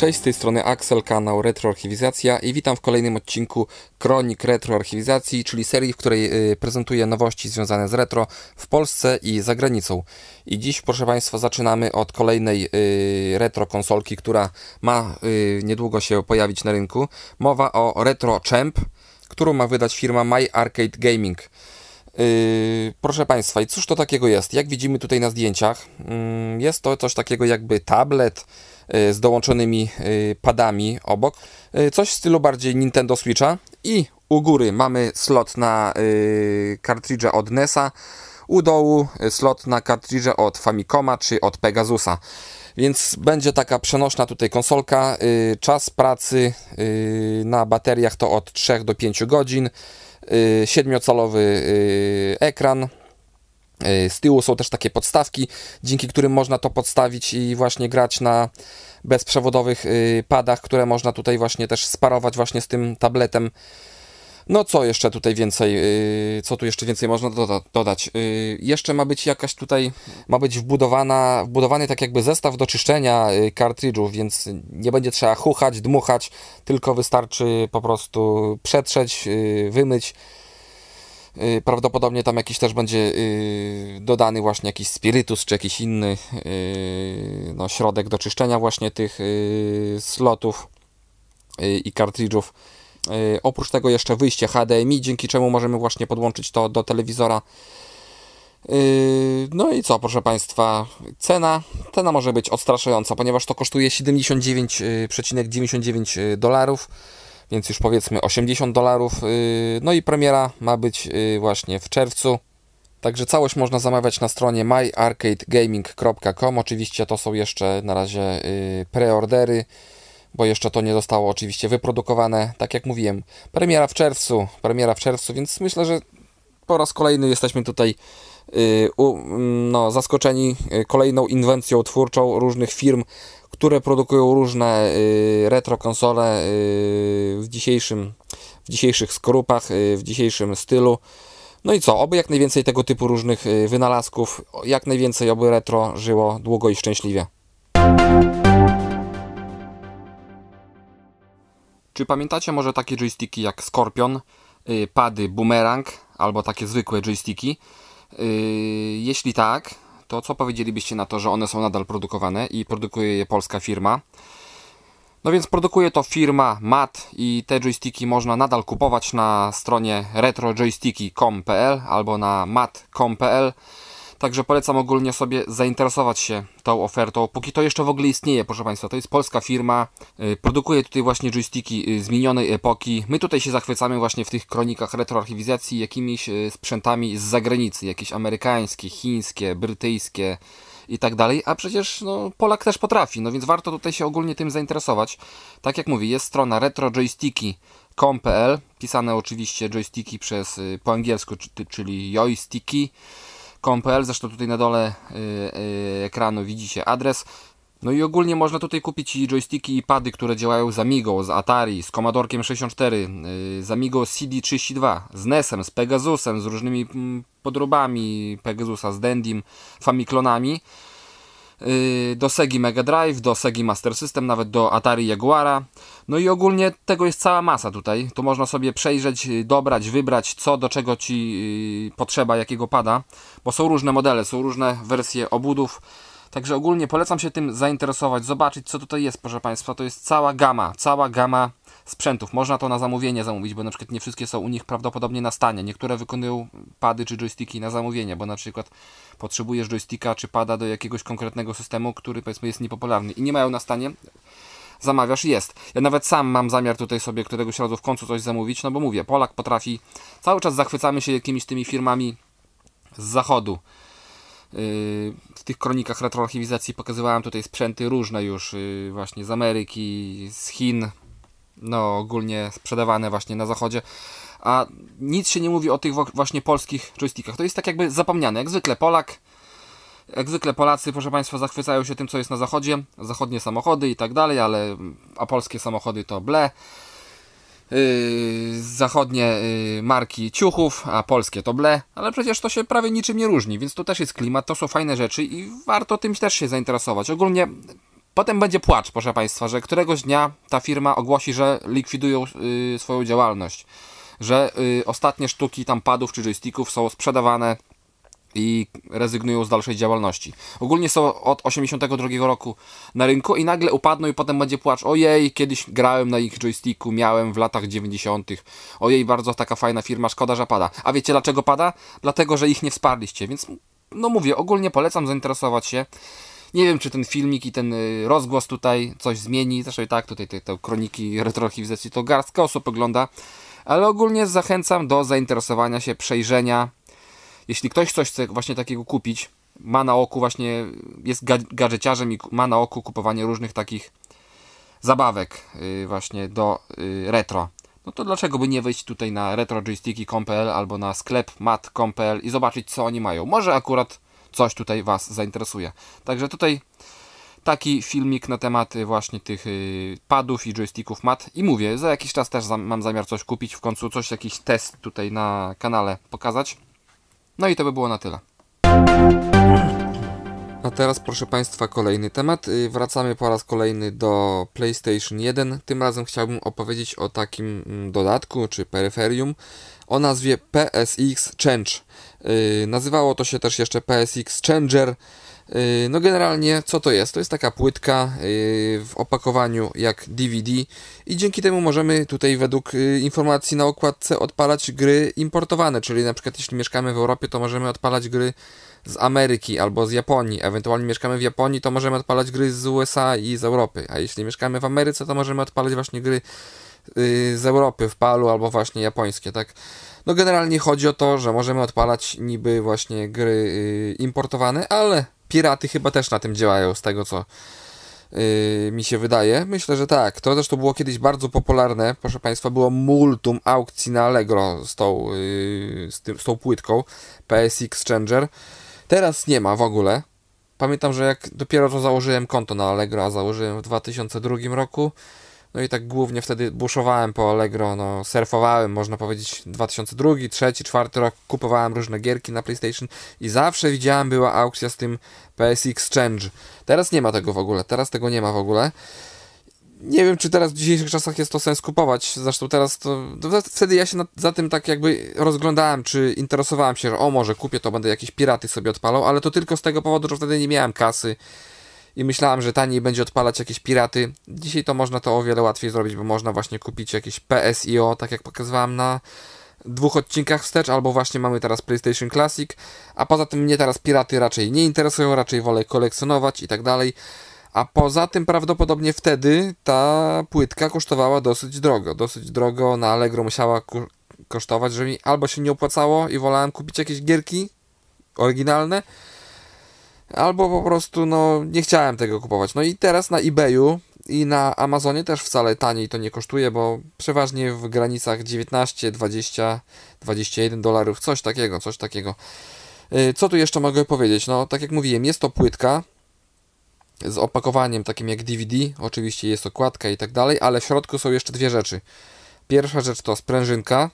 Cześć, z tej strony Axel, kanał Retroarchiwizacja i witam w kolejnym odcinku Kronik Retroarchiwizacji, czyli serii, w której y, prezentuję nowości związane z retro w Polsce i za granicą. I dziś, proszę Państwa, zaczynamy od kolejnej y, retro konsolki, która ma y, niedługo się pojawić na rynku. Mowa o Retro Champ, którą ma wydać firma My Arcade Gaming. Yy, proszę Państwa, i cóż to takiego jest? Jak widzimy tutaj na zdjęciach, yy, jest to coś takiego jakby tablet yy, z dołączonymi yy, padami obok. Coś w stylu bardziej Nintendo Switcha. I u góry mamy slot na yy, kartridże od NESa, u dołu slot na kartridże od Famicoma czy od Pegasusa. Więc będzie taka przenośna tutaj konsolka. Czas pracy na bateriach to od 3 do 5 godzin. 7-calowy y, ekran. Y, z tyłu są też takie podstawki, dzięki którym można to podstawić i właśnie grać na bezprzewodowych y, padach, które można tutaj właśnie też sparować właśnie z tym tabletem. No co jeszcze tutaj więcej, yy, co tu jeszcze więcej można doda dodać? Yy, jeszcze ma być jakaś tutaj, ma być wbudowana, wbudowany tak jakby zestaw do czyszczenia yy, kartridżów, więc nie będzie trzeba chuchać, dmuchać, tylko wystarczy po prostu przetrzeć, wymyć. Prawdopodobnie tam jakiś też będzie dodany właśnie jakiś spirytus czy jakiś inny no, środek do czyszczenia właśnie tych slotów i kartridżów. Y, oprócz tego jeszcze wyjście HDMI, dzięki czemu możemy właśnie podłączyć to do telewizora. Y, no i co, proszę Państwa, cena, cena może być odstraszająca, ponieważ to kosztuje 79,99 y, dolarów, więc już powiedzmy 80 dolarów. No i premiera ma być właśnie w czerwcu. Także całość można zamawiać na stronie myarcadegaming.com. Oczywiście to są jeszcze na razie preordery bo jeszcze to nie zostało oczywiście wyprodukowane. Tak jak mówiłem, premiera w czerwcu, premiera w czerwcu, więc myślę, że po raz kolejny jesteśmy tutaj yy, no, zaskoczeni y, kolejną inwencją twórczą różnych firm, które produkują różne yy, retro konsole yy, w, dzisiejszym, w dzisiejszych skorupach, yy, w dzisiejszym stylu. No i co, oby jak najwięcej tego typu różnych y, wynalazków, jak najwięcej oby retro żyło długo i szczęśliwie. Czy pamiętacie może takie joysticki jak Scorpion, yy, pady Boomerang albo takie zwykłe joysticki? Yy, jeśli tak, to co powiedzielibyście na to, że one są nadal produkowane i produkuje je polska firma? No więc produkuje to firma MAT i te joysticki można nadal kupować na stronie retrojoysticki.com.pl albo na mat.com.pl. Także polecam ogólnie sobie zainteresować się tą ofertą, póki to jeszcze w ogóle istnieje, proszę Państwa. To jest polska firma, y, produkuje tutaj właśnie joysticki y, z minionej epoki. My tutaj się zachwycamy właśnie w tych kronikach retroarchiwizacji jakimiś y, sprzętami z zagranicy, jakieś amerykańskie, chińskie, brytyjskie i tak dalej, a przecież no, Polak też potrafi, no więc warto tutaj się ogólnie tym zainteresować. Tak jak mówię, jest strona retrojoysticki.com.pl, pisane oczywiście joysticki przez po angielsku, czyli joysticki com.pl, zresztą tutaj na dole y, y, ekranu widzicie adres. No i ogólnie można tutaj kupić i joysticki i pady, które działają z Amigo, z Atari, z Commodore 64, y, z Amigo CD32, z NESem, z Pegasusem, z różnymi mm, podrobami Pegasusa, z Dendim, Famiklonami. Y, do Segi Mega Drive, do Segi Master System, nawet do Atari Jaguara. No i ogólnie tego jest cała masa tutaj. Tu można sobie przejrzeć, y, dobrać, wybrać co do czego Ci y, potrzeba, jakiego pada, bo są różne modele, są różne wersje obudów. Także ogólnie polecam się tym zainteresować, zobaczyć co tutaj jest, proszę Państwa. To jest cała gama, cała gama sprzętów. Można to na zamówienie zamówić, bo na przykład nie wszystkie są u nich prawdopodobnie na stanie. Niektóre wykonują pady czy joysticki na zamówienie, bo na przykład potrzebujesz joysticka czy pada do jakiegoś konkretnego systemu, który powiedzmy jest niepopularny i nie mają na stanie zamawiasz, jest. Ja nawet sam mam zamiar tutaj sobie któregoś razu w końcu coś zamówić, no bo mówię, Polak potrafi, cały czas zachwycamy się jakimiś tymi firmami z zachodu. Yy, w tych kronikach retroarchiwizacji pokazywałem tutaj sprzęty różne już, yy, właśnie z Ameryki, z Chin, no ogólnie sprzedawane właśnie na zachodzie, a nic się nie mówi o tych właśnie polskich joystickach. To jest tak jakby zapomniane. Jak zwykle Polak, jak zwykle Polacy, proszę Państwa, zachwycają się tym, co jest na zachodzie, zachodnie samochody i tak dalej, ale a polskie samochody to ble. Yy, zachodnie yy, marki ciuchów, a polskie to ble, ale przecież to się prawie niczym nie różni, więc to też jest klimat, to są fajne rzeczy i warto tym też się zainteresować. Ogólnie Potem będzie płacz, proszę Państwa, że któregoś dnia ta firma ogłosi, że likwidują y, swoją działalność, że y, ostatnie sztuki tam padów czy joysticków są sprzedawane i rezygnują z dalszej działalności. Ogólnie są od 82 roku na rynku i nagle upadną i potem będzie płacz. Ojej, kiedyś grałem na ich joysticku, miałem w latach 90. Ojej, bardzo taka fajna firma, szkoda, że pada. A wiecie dlaczego pada? Dlatego, że ich nie wsparliście, więc no mówię, ogólnie polecam zainteresować się. Nie wiem, czy ten filmik i ten y, rozgłos tutaj coś zmieni. Zresztą i tak tutaj te, te kroniki retroarchiwizacji to garstka osób ogląda. Ale ogólnie zachęcam do zainteresowania się, przejrzenia. Jeśli ktoś coś chce właśnie takiego kupić, ma na oku właśnie, jest gadżeciarzem i ma na oku kupowanie różnych takich zabawek y, właśnie do y, retro. No to dlaczego by nie wejść tutaj na retrojoysticki.pl albo na sklep mat.pl i zobaczyć co oni mają. Może akurat coś tutaj Was zainteresuje. Także tutaj taki filmik na temat właśnie tych y, padów i joysticków mat i mówię, za jakiś czas też mam zamiar coś kupić, w końcu coś, jakiś test tutaj na kanale pokazać. No i to by było na tyle. A teraz proszę Państwa kolejny temat. Y, wracamy po raz kolejny do PlayStation 1. Tym razem chciałbym opowiedzieć o takim mm, dodatku czy peryferium o nazwie PSX Change. Yy, nazywało to się też jeszcze PSX Changer. Yy, no generalnie co to jest? To jest taka płytka yy, w opakowaniu jak DVD i dzięki temu możemy tutaj według yy, informacji na okładce odpalać gry importowane, czyli na przykład jeśli mieszkamy w Europie to możemy odpalać gry z Ameryki albo z Japonii, ewentualnie mieszkamy w Japonii to możemy odpalać gry z USA i z Europy, a jeśli mieszkamy w Ameryce to możemy odpalać właśnie gry Y, z Europy w palu albo właśnie japońskie, tak? No generalnie chodzi o to, że możemy odpalać niby właśnie gry y, importowane, ale piraty chyba też na tym działają z tego co Yy, mi się wydaje. Myślę, że tak. To zresztą było kiedyś bardzo popularne. Proszę Państwa, było multum aukcji na Allegro z tą, yy, z, tym, z tą płytką PSX Changer. Teraz nie ma w ogóle. Pamiętam, że jak dopiero to założyłem konto na Allegro, a założyłem w 2002 roku, no i tak głównie wtedy buszowałem po Allegro, no surfowałem, można powiedzieć, 2002, 2003, 2004 rok, kupowałem różne gierki na PlayStation i zawsze widziałem, była aukcja z tym PSX Exchange. Teraz nie ma tego w ogóle, teraz tego nie ma w ogóle. Nie wiem, czy teraz w dzisiejszych czasach jest to sens kupować. Zresztą teraz to. to wtedy ja się za tym tak jakby rozglądałem, czy interesowałem się, że o może kupię to, będę jakieś piraty sobie odpalał, ale to tylko z tego powodu, że wtedy nie miałem kasy i myślałem, że taniej będzie odpalać jakieś piraty. Dzisiaj to można to o wiele łatwiej zrobić, bo można właśnie kupić jakieś PSIO, tak jak pokazywałem na dwóch odcinkach wstecz, albo właśnie mamy teraz PlayStation Classic, a poza tym mnie teraz piraty raczej nie interesują, raczej wolę kolekcjonować i tak dalej. A poza tym prawdopodobnie wtedy ta płytka kosztowała dosyć drogo. Dosyć drogo na Allegro musiała kosztować, że mi albo się nie opłacało i wolałem kupić jakieś gierki oryginalne, albo po prostu no nie chciałem tego kupować. No i teraz na eBayu i na Amazonie też wcale taniej to nie kosztuje, bo przeważnie w granicach 19, 20, 21 dolarów, coś takiego, coś takiego. Y, co tu jeszcze mogę powiedzieć? No, tak jak mówiłem, jest to płytka z opakowaniem takim jak DVD, oczywiście jest okładka i tak dalej, ale w środku są jeszcze dwie rzeczy. Pierwsza rzecz to sprężynka,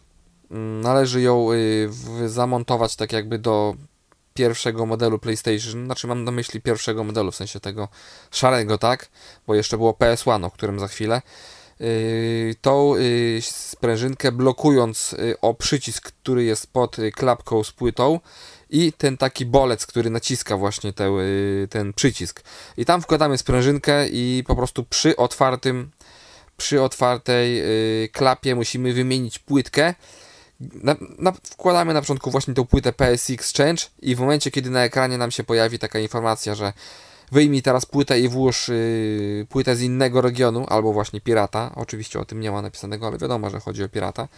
mm, należy ją y, zamontować tak jakby do pierwszego modelu PlayStation, znaczy mam na myśli pierwszego modelu, w sensie tego szarego, tak? Bo jeszcze było PS1, o którym za chwilę. Yy, tą yy, sprężynkę blokując yy, o przycisk, który jest pod klapką z płytą i ten taki bolec, który naciska właśnie te, ten przycisk. I tam wkładamy sprężynkę i po prostu przy otwartym przy otwartej klapie musimy wymienić płytkę na, na, wkładamy na początku właśnie tą płytę PSX Change i w momencie, kiedy na ekranie nam się pojawi taka informacja, że wyjmij teraz płytę i włóż yy, płytę z innego regionu, albo właśnie pirata, oczywiście o tym nie ma napisanego, ale wiadomo, że chodzi o pirata,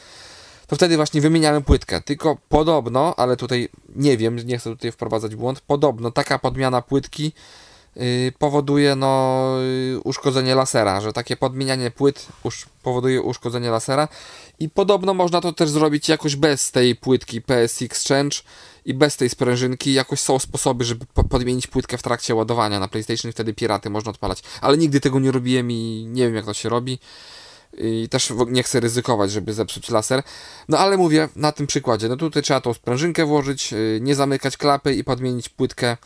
to wtedy właśnie wymieniamy płytkę. Tylko podobno, ale tutaj nie wiem, nie chcę tutaj wprowadzać błąd, podobno taka podmiana płytki Y, powoduje no, y, uszkodzenie lasera, że takie podmienianie płyt powoduje uszkodzenie lasera. I podobno można to też zrobić jakoś bez tej płytki PSX Change i bez tej sprężynki, jakoś są sposoby, żeby po podmienić płytkę w trakcie ładowania. Na PlayStation wtedy piraty można odpalać, ale nigdy tego nie robiłem i nie wiem jak to się robi. I też nie chcę ryzykować, żeby zepsuć laser. No ale mówię na tym przykładzie, no tutaj trzeba tą sprężynkę włożyć, y, nie zamykać klapy i podmienić płytkę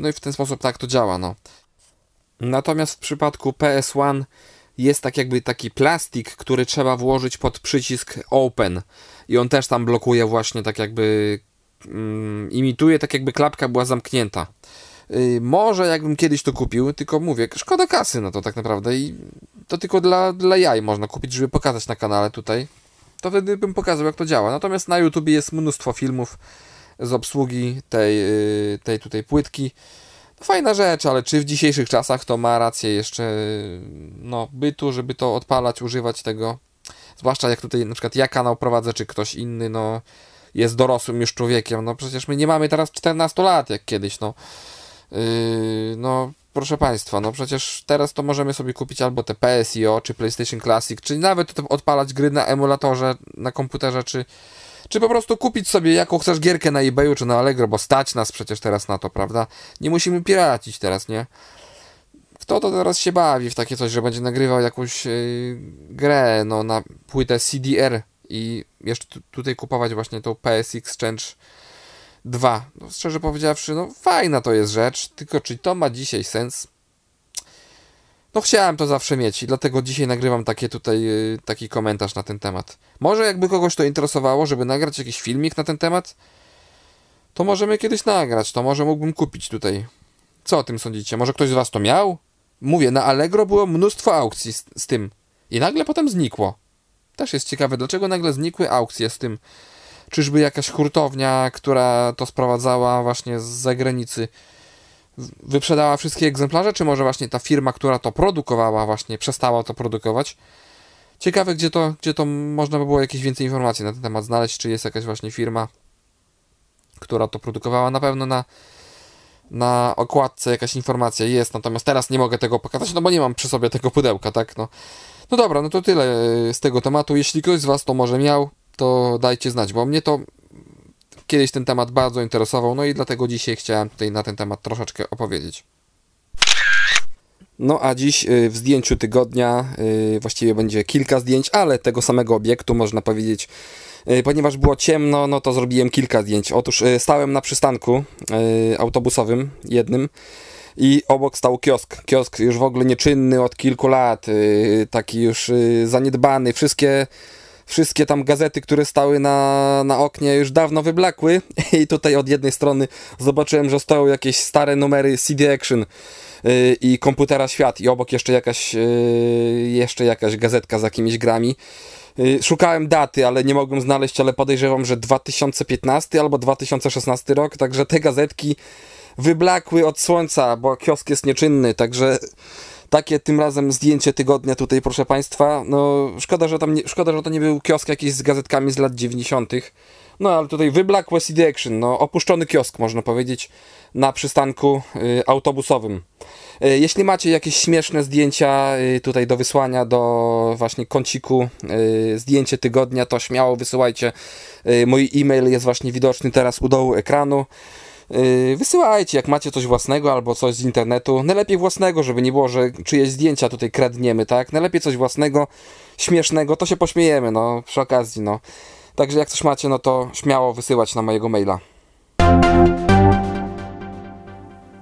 no i w ten sposób tak to działa, no. Natomiast w przypadku PS1 jest tak jakby taki plastik, który trzeba włożyć pod przycisk Open i on też tam blokuje właśnie tak jakby mm, imituje tak jakby klapka była zamknięta. Yy, może jakbym kiedyś to kupił, tylko mówię, szkoda kasy na to tak naprawdę i to tylko dla, dla jaj można kupić, żeby pokazać na kanale tutaj. To wtedy bym pokazał jak to działa. Natomiast na YouTube jest mnóstwo filmów z obsługi tej, yy, tej tutaj płytki fajna rzecz, ale czy w dzisiejszych czasach to ma rację jeszcze no, bytu, żeby to odpalać, używać tego? Zwłaszcza jak tutaj na przykład ja kanał prowadzę, czy ktoś inny, no jest dorosłym już człowiekiem, no przecież my nie mamy teraz 14 lat jak kiedyś, no. Yy, no proszę Państwa, no przecież teraz to możemy sobie kupić albo te PSIO, czy PlayStation Classic, czy nawet odpalać gry na emulatorze, na komputerze, czy czy po prostu kupić sobie jaką chcesz gierkę na eBayu czy na Allegro, bo stać nas przecież teraz na to, prawda? Nie musimy piracić teraz, nie? Kto to teraz się bawi w takie coś, że będzie nagrywał jakąś yy, grę no, na płytę CDR i jeszcze tutaj kupować właśnie tą PS Exchange 2. No, szczerze powiedziawszy, no fajna to jest rzecz, tylko czy to ma dzisiaj sens? No chciałem to zawsze mieć i dlatego dzisiaj nagrywam takie tutaj, y, taki komentarz na ten temat. Może jakby kogoś to interesowało, żeby nagrać jakiś filmik na ten temat, to możemy kiedyś nagrać, to może mógłbym kupić tutaj. Co o tym sądzicie? Może ktoś z was to miał? Mówię, na Allegro było mnóstwo aukcji z, z tym i nagle potem znikło. Też jest ciekawe, dlaczego nagle znikły aukcje z tym. Czyżby jakaś hurtownia, która to sprowadzała właśnie z zagranicy, wyprzedała wszystkie egzemplarze, czy może właśnie ta firma, która to produkowała, właśnie przestała to produkować. Ciekawe, gdzie to, gdzie to można by było jakieś więcej informacji na ten temat znaleźć, czy jest jakaś właśnie firma, która to produkowała. Na pewno na, na okładce jakaś informacja jest, natomiast teraz nie mogę tego pokazać, no bo nie mam przy sobie tego pudełka, tak? No, no dobra, no to tyle z tego tematu. Jeśli ktoś z Was to może miał, to dajcie znać, bo mnie to kiedyś ten temat bardzo interesował, no i dlatego dzisiaj chciałem tutaj na ten temat troszeczkę opowiedzieć. No a dziś y, w zdjęciu tygodnia y, właściwie będzie kilka zdjęć, ale tego samego obiektu można powiedzieć. Y, ponieważ było ciemno, no to zrobiłem kilka zdjęć. Otóż stałem na przystanku autobusowym jednym i obok stał kiosk. Kiosk już w ogóle nieczynny od kilku lat, taki już zaniedbany. Wszystkie wszystkie tam gazety, które stały na, na oknie już dawno wyblakły. I tutaj od jednej strony zobaczyłem, że stoją jakieś stare numery CD Action yy, i komputera Świat. I obok jeszcze jakaś yy, jeszcze jakaś gazetka z jakimiś grami. Yy, szukałem daty, ale nie mogłem znaleźć, ale podejrzewam, że 2015 albo 2016 rok, także te gazetki wyblakły od słońca, bo kiosk jest nieczynny, także takie tym razem zdjęcie tygodnia tutaj, proszę Państwa. No, szkoda, że tam nie, szkoda, że to nie był kiosk jakiś z gazetkami z lat 90. No, ale tutaj wyblakłe CD Action, no, opuszczony kiosk, można powiedzieć, na przystanku y, autobusowym. Y, jeśli macie jakieś śmieszne zdjęcia y, tutaj do wysłania do właśnie kąciku y, zdjęcie tygodnia, to śmiało wysyłajcie. Y, mój e-mail jest właśnie widoczny teraz u dołu ekranu. Yy, wysyłajcie, jak macie coś własnego albo coś z internetu. Najlepiej własnego, żeby nie było, że czyjeś zdjęcia tutaj kradniemy, tak? Najlepiej coś własnego, śmiesznego, to się pośmiejemy, no, przy okazji, no. Także jak coś macie, no to śmiało wysyłać na mojego maila.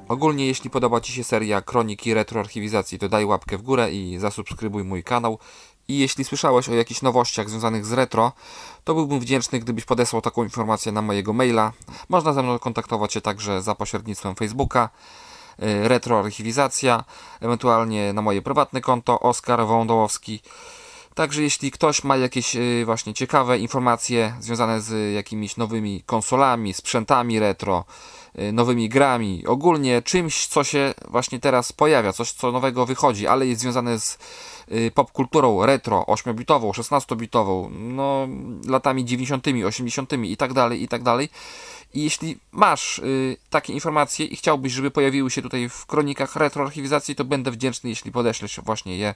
Ogólnie jeśli podoba Ci się seria Kroniki Retroarchiwizacji, to daj łapkę w górę i zasubskrybuj mój kanał. I jeśli słyszałeś o jakichś nowościach związanych z retro, to byłbym wdzięczny, gdybyś podesłał taką informację na mojego maila. Można ze mną kontaktować się także za pośrednictwem Facebooka, y, retroarchiwizacja, ewentualnie na moje prywatne konto Oskar Wądołowski. Także jeśli ktoś ma jakieś y, właśnie ciekawe informacje związane z jakimiś nowymi konsolami, sprzętami retro, y, nowymi grami, ogólnie czymś, co się właśnie teraz pojawia, coś co nowego wychodzi, ale jest związane z popkulturą retro, 8-bitową, 16-bitową, no latami 90., 80. i tak dalej, i tak dalej. I jeśli masz y, takie informacje i chciałbyś, żeby pojawiły się tutaj w kronikach retroarchiwizacji, to będę wdzięczny, jeśli podeślesz właśnie je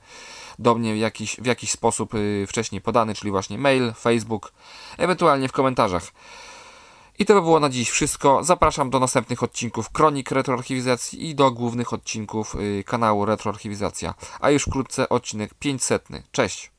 do mnie w jakiś, w jakiś sposób y, wcześniej podany, czyli właśnie mail, Facebook, ewentualnie w komentarzach. I to by było na dziś wszystko. Zapraszam do następnych odcinków Kronik Retroarchiwizacji i do głównych odcinków y, kanału Retroarchiwizacja. A już wkrótce odcinek 500. Cześć!